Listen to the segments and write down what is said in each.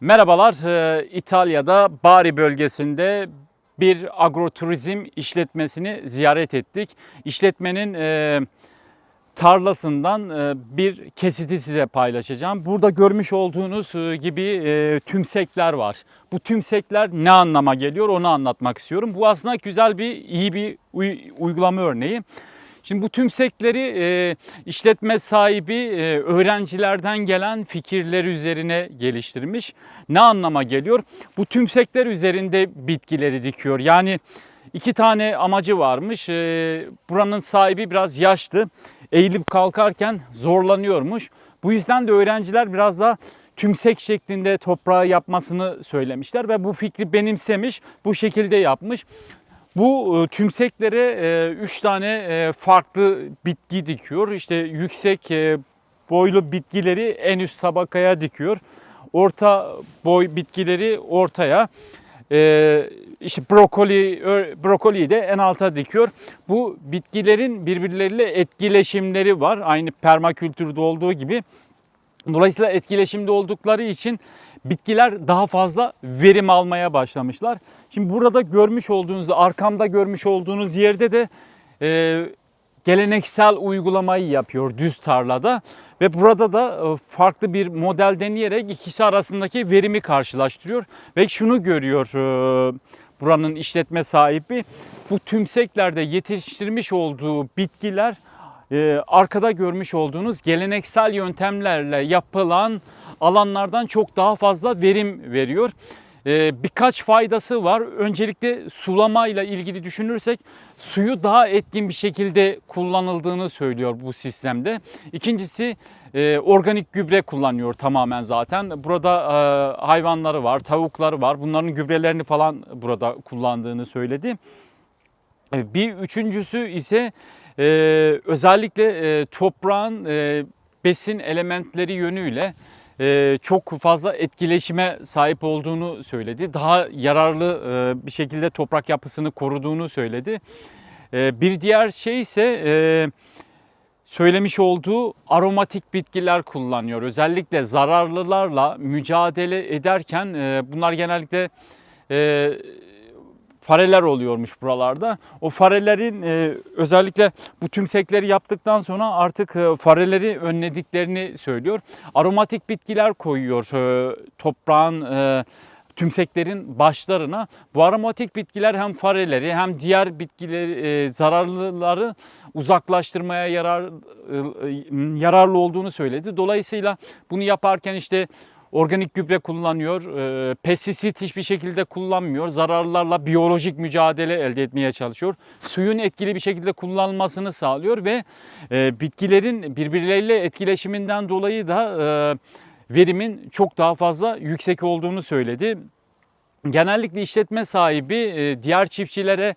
Merhabalar, Ee, İtalya'da Bari bölgesinde bir agroturizm işletmesini ziyaret ettik. İşletmenin e, tarlasından e, bir kesiti size paylaşacağım. Burada görmüş olduğunuz e, gibi e, tümsekler var. Bu tümsekler ne anlama geliyor onu anlatmak istiyorum. Bu aslında güzel bir, iyi bir uy- uygulama örneği. Şimdi bu tümsekleri e, işletme sahibi e, öğrencilerden gelen fikirler üzerine geliştirmiş. Ne anlama geliyor? Bu tümsekler üzerinde bitkileri dikiyor. Yani iki tane amacı varmış. E, buranın sahibi biraz yaşlı. Eğilip kalkarken zorlanıyormuş. Bu yüzden de öğrenciler biraz daha tümsek şeklinde toprağı yapmasını söylemişler ve bu fikri benimsemiş, bu şekilde yapmış. Bu e, tümseklere 3 tane e, farklı bitki dikiyor. İşte yüksek e, boylu bitkileri en üst tabakaya dikiyor. Orta boy bitkileri ortaya. E, işte brokoli brokoliyi de en alta dikiyor. Bu bitkilerin birbirleriyle etkileşimleri var. Aynı permakültürde olduğu gibi. Dolayısıyla etkileşimde oldukları için bitkiler daha fazla verim almaya başlamışlar. Şimdi burada görmüş olduğunuz, arkamda görmüş olduğunuz yerde de e, geleneksel uygulamayı yapıyor düz tarlada. Ve burada da e, farklı bir model deneyerek ikisi arasındaki verimi karşılaştırıyor. Ve şunu görüyor e, buranın işletme sahibi. Bu tümseklerde yetiştirmiş olduğu bitkiler e, arkada görmüş olduğunuz geleneksel yöntemlerle yapılan alanlardan çok daha fazla verim veriyor. E, birkaç faydası var. Öncelikle sulamayla ilgili düşünürsek suyu daha etkin bir şekilde kullanıldığını söylüyor bu sistemde. İkincisi e, organik gübre kullanıyor tamamen zaten. Burada e, hayvanları var, tavukları var. Bunların gübrelerini falan burada kullandığını söyledi. E, Bir üçüncüsü ise e, özellikle e, toprağın e, besin elementleri yönüyle e, çok fazla etkileşime sahip olduğunu söyledi. Daha yararlı e, bir şekilde toprak yapısını koruduğunu söyledi. E, bir diğer şey ise e, söylemiş olduğu aromatik bitkiler kullanıyor. Özellikle zararlılarla mücadele ederken e, bunlar genellikle e, fareler oluyormuş buralarda. O farelerin e, özellikle bu tümsekleri yaptıktan sonra artık e, fareleri önlediklerini söylüyor. Aromatik bitkiler koyuyor e, toprağın e, tümseklerin başlarına. Bu aromatik bitkiler hem fareleri hem diğer bitkileri e, zararlıları uzaklaştırmaya yarar e, yararlı olduğunu söyledi. Dolayısıyla bunu yaparken işte organik gübre kullanıyor, e, pestisit hiçbir şekilde kullanmıyor, zararlarla biyolojik mücadele elde etmeye çalışıyor. Suyun etkili bir şekilde kullanılmasını sağlıyor ve e, bitkilerin birbirleriyle etkileşiminden dolayı da e, verimin çok daha fazla yüksek olduğunu söyledi. Genellikle işletme sahibi e, diğer çiftçilere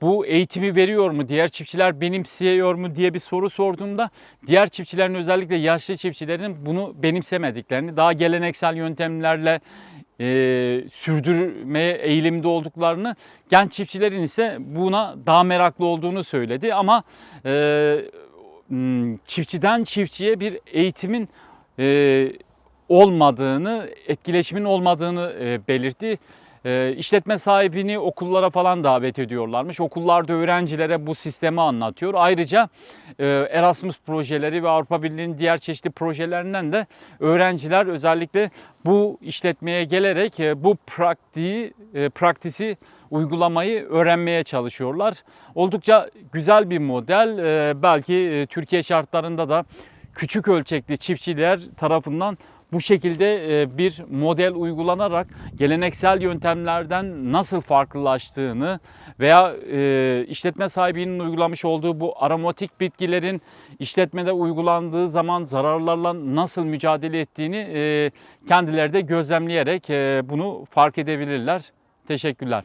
bu eğitimi veriyor mu, diğer çiftçiler benimsiyor mu diye bir soru sorduğumda diğer çiftçilerin özellikle yaşlı çiftçilerin bunu benimsemediklerini, daha geleneksel yöntemlerle e, sürdürmeye eğilimde olduklarını, genç çiftçilerin ise buna daha meraklı olduğunu söyledi. Ama e, m, çiftçiden çiftçiye bir eğitimin e, olmadığını, etkileşimin olmadığını e, belirtti. E, işletme sahibini okullara falan davet ediyorlarmış. Okullarda öğrencilere bu sistemi anlatıyor. Ayrıca e, Erasmus projeleri ve Avrupa Birliği'nin diğer çeşitli projelerinden de öğrenciler özellikle bu işletmeye gelerek e, bu praktiği, e, praktisi uygulamayı öğrenmeye çalışıyorlar. Oldukça güzel bir model. E, belki Türkiye şartlarında da küçük ölçekli çiftçiler tarafından bu şekilde e, bir model uygulanarak geleneksel yöntemlerden nasıl farklılaştığını veya e, işletme sahibinin uygulamış olduğu bu aromatik bitkilerin işletmede uygulandığı zaman zararlarla nasıl mücadele ettiğini e, kendileri de gözlemleyerek bunu fark edebilirler. Teşekkürler.